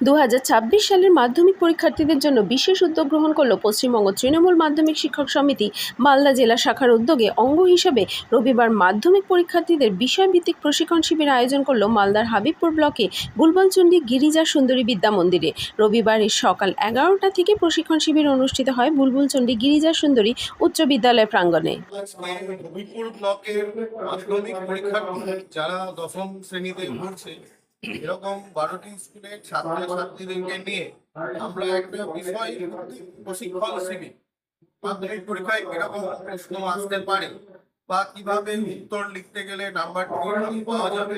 দু হাজার ছাব্বিশ সালের মাধ্যমিক পরীক্ষার্থীদের জন্য বিশেষ উদ্যোগ গ্রহণ করল পশ্চিমবঙ্গ তৃণমূল মাধ্যমিক শিক্ষক সমিতি। মালদা জেলা শাখার উদ্যোগে অঙ্গ হিসাবে রবিবার মাধ্যমিক পরীক্ষার্থীদের বিষয়ভিত্তিক প্রশিক্ষণ শিবির আয়োজন করল মালদার হাবিবপুর ব্লকে বুলবুলচন্ডী গিরিজা সুন্দরী বিদ্যা মন্দিরে। রবিবারের সকাল এগারোটা থেকে প্রশিক্ষণ শিবির অনুষ্ঠিত হয় বুলবুলচন্ডী গিরিজা সুন্দরী উচ্চ বিদ্যালয় প্রাঙ্গণে। যারা দশম শ্রেণীতে এরকম বারোটি স্কুলের ছাত্র ছাত্রীদেরকে নিয়ে আমরা একটা বিষয় প্রশিক্ষণ শিবির মাধ্যমিক পরীক্ষায় কীরকম প্রশ্ন আসতে পারে বা কীভাবে উত্তর লিখতে গেলে নাম্বার পাওয়া যাবে।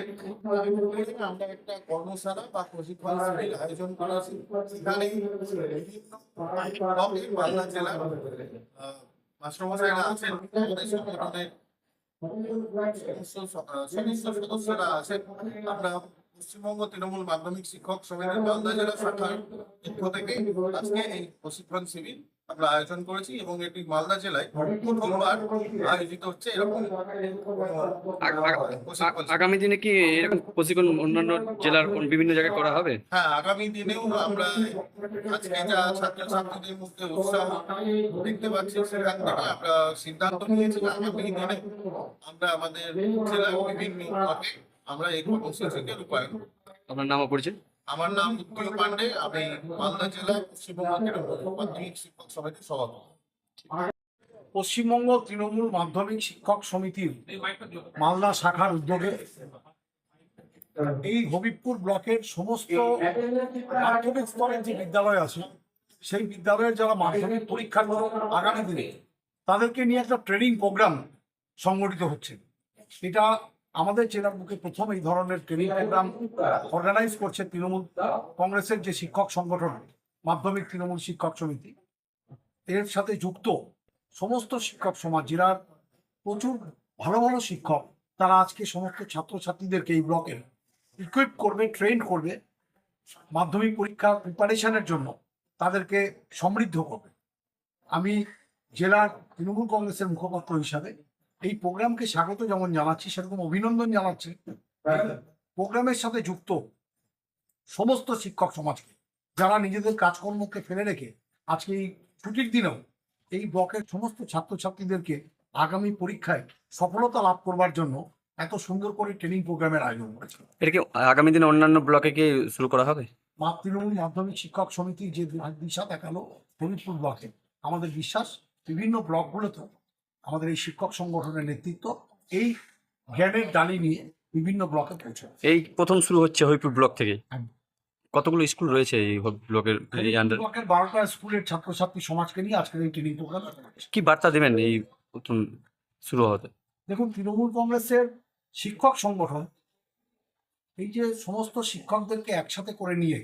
আমরা একটা কর্মশালা বা প্রশিক্ষণ শিবির আয়োজন করেছি সেখানে বিভিন্ন মাস্টারমশাইরা আছেন। সংগঠনের সদস্যরা আছেন। আমরা পশ্চিমবঙ্গ তৃণমূল মাধ্যমিক শিক্ষক সমিতির মালদা জেলা শাখার পক্ষ থেকে আজকে এই প্রশিক্ষণ শিবির আমরা আয়োজন করেছি এবং এটি মালদা জেলায় প্রথমবার আয়োজিত হচ্ছে এরকম। আগামী দিনে কি এরকম প্রশিক্ষণ অন্যান্য জেলার বিভিন্ন জায়গায় করা হবে হ্যাঁ আগামী দিনেও আমরা আজকে যা ছাত্রছাত্রীদের মধ্যে উৎসাহ দেখতে পাচ্ছি সেখান থেকে আমরা সিদ্ধান্ত নিয়েছি আগামী দিনে আমরা আমাদের জেলার বিভিন্ন আমরা এই কর্মসূচিকে রূপায়ণ আপনার নাম পরিচয়? আমার নাম উত্তম পান্ডে আমি মালদা জেলা পশ্চিমবঙ্গ তৃণমূল মাধ্যমিক শিক্ষক সমিতির সভাপতি। পশ্চিমবঙ্গ তৃণমূল মাধ্যমিক শিক্ষক সমিতির মালদা শাখার উদ্যোগে এই হবিবপুর ব্লকের সমস্ত মাধ্যমিক স্তরের যে বিদ্যালয় আছে সেই বিদ্যালয়ের যারা মাধ্যমিক পরীক্ষা আগামী দিনে তাদেরকে নিয়ে একটা ট্রেনিং প্রোগ্রাম সংগঠিত হচ্ছে। এটা আমাদের জেলার বুকে প্রথম এই ধরনের ট্রেনিং প্রোগ্রাম অর্গানাইজ করছে তৃণমূল কংগ্রেসের যে শিক্ষক সংগঠন, মাধ্যমিক তৃণমূল শিক্ষক সমিতি। এর সাথে যুক্ত সমস্ত শিক্ষক সমাজ, জেলার প্রচুর ভালো ভালো শিক্ষক, তারা আজকে সমস্ত ছাত্রছাত্রীদেরকে এই ব্লকের ইকুইপ করবে ট্রেন করবে, মাধ্যমিক পরীক্ষা প্রিপারেশনের জন্য তাদেরকে সমৃদ্ধ করবে। আমি জেলার তৃণমূল কংগ্রেসের মুখপাত্র হিসাবে এই প্রোগ্রামকে স্বাগত যেমন জানাচ্ছি সেরকম অভিনন্দন জানাচ্ছি। প্রোগ্রামের সাথে যুক্ত সমস্ত শিক্ষক সমাজকে যারা নিজেদের কাজকর্মকে ফেলে রেখে আজকে এই ছুটির দিনেও এই ব্লকের সমস্ত ছাত্রছাত্রীদেরকে আগামী পরীক্ষায় সফলতা লাভ করবার জন্য এত সুন্দর করে ট্রেনিং প্রোগ্রামের আয়োজন করেছে। এটা কি আগামী দিনে অন্যান্য ব্লকে কি শুরু করা হবে? মা তৃণমূল মাধ্যমিক শিক্ষক সমিতি যে দিশা দেখাল ফরিদপুর ব্লকে। আমাদের বিশ্বাস বিভিন্ন ব্লকগুলোতে আমাদের এই শিক্ষক সংগঠনের নেতৃত্ব এই জ্ঞানের ডালি নিয়ে বিভিন্ন ব্লকে পৌঁছাবে এই প্রথম শুরু হচ্ছে হরিপুর ব্লক থেকে। কতগুলো স্কুল রয়েছে এই ব্লকের এই আন্ডার ব্লকের বারোটা স্কুলের ছাত্রছাত্রী সমাজকে নিয়ে আজকের এই ট্রেনিং প্রোগ্রাম কি বার্তা দেবেন এই প্রথম শুরু হতে দেখুন তৃণমূল কংগ্রেসের শিক্ষক সংগঠন এই যে সমস্ত শিক্ষকদেরকে একসাথে করে নিয়ে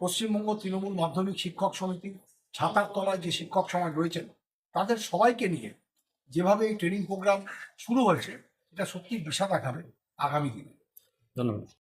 পশ্চিমবঙ্গ তৃণমূল মাধ্যমিক শিক্ষক সমিতি ছাতার তলায় যে শিক্ষক সমাজ রয়েছেন তাদের সবাইকে নিয়ে যেভাবে এই ট্রেনিং প্রোগ্রাম শুরু হয়েছে এটা সত্যি দিশা দেখাবে আগামী দিনে। ধন্যবাদ।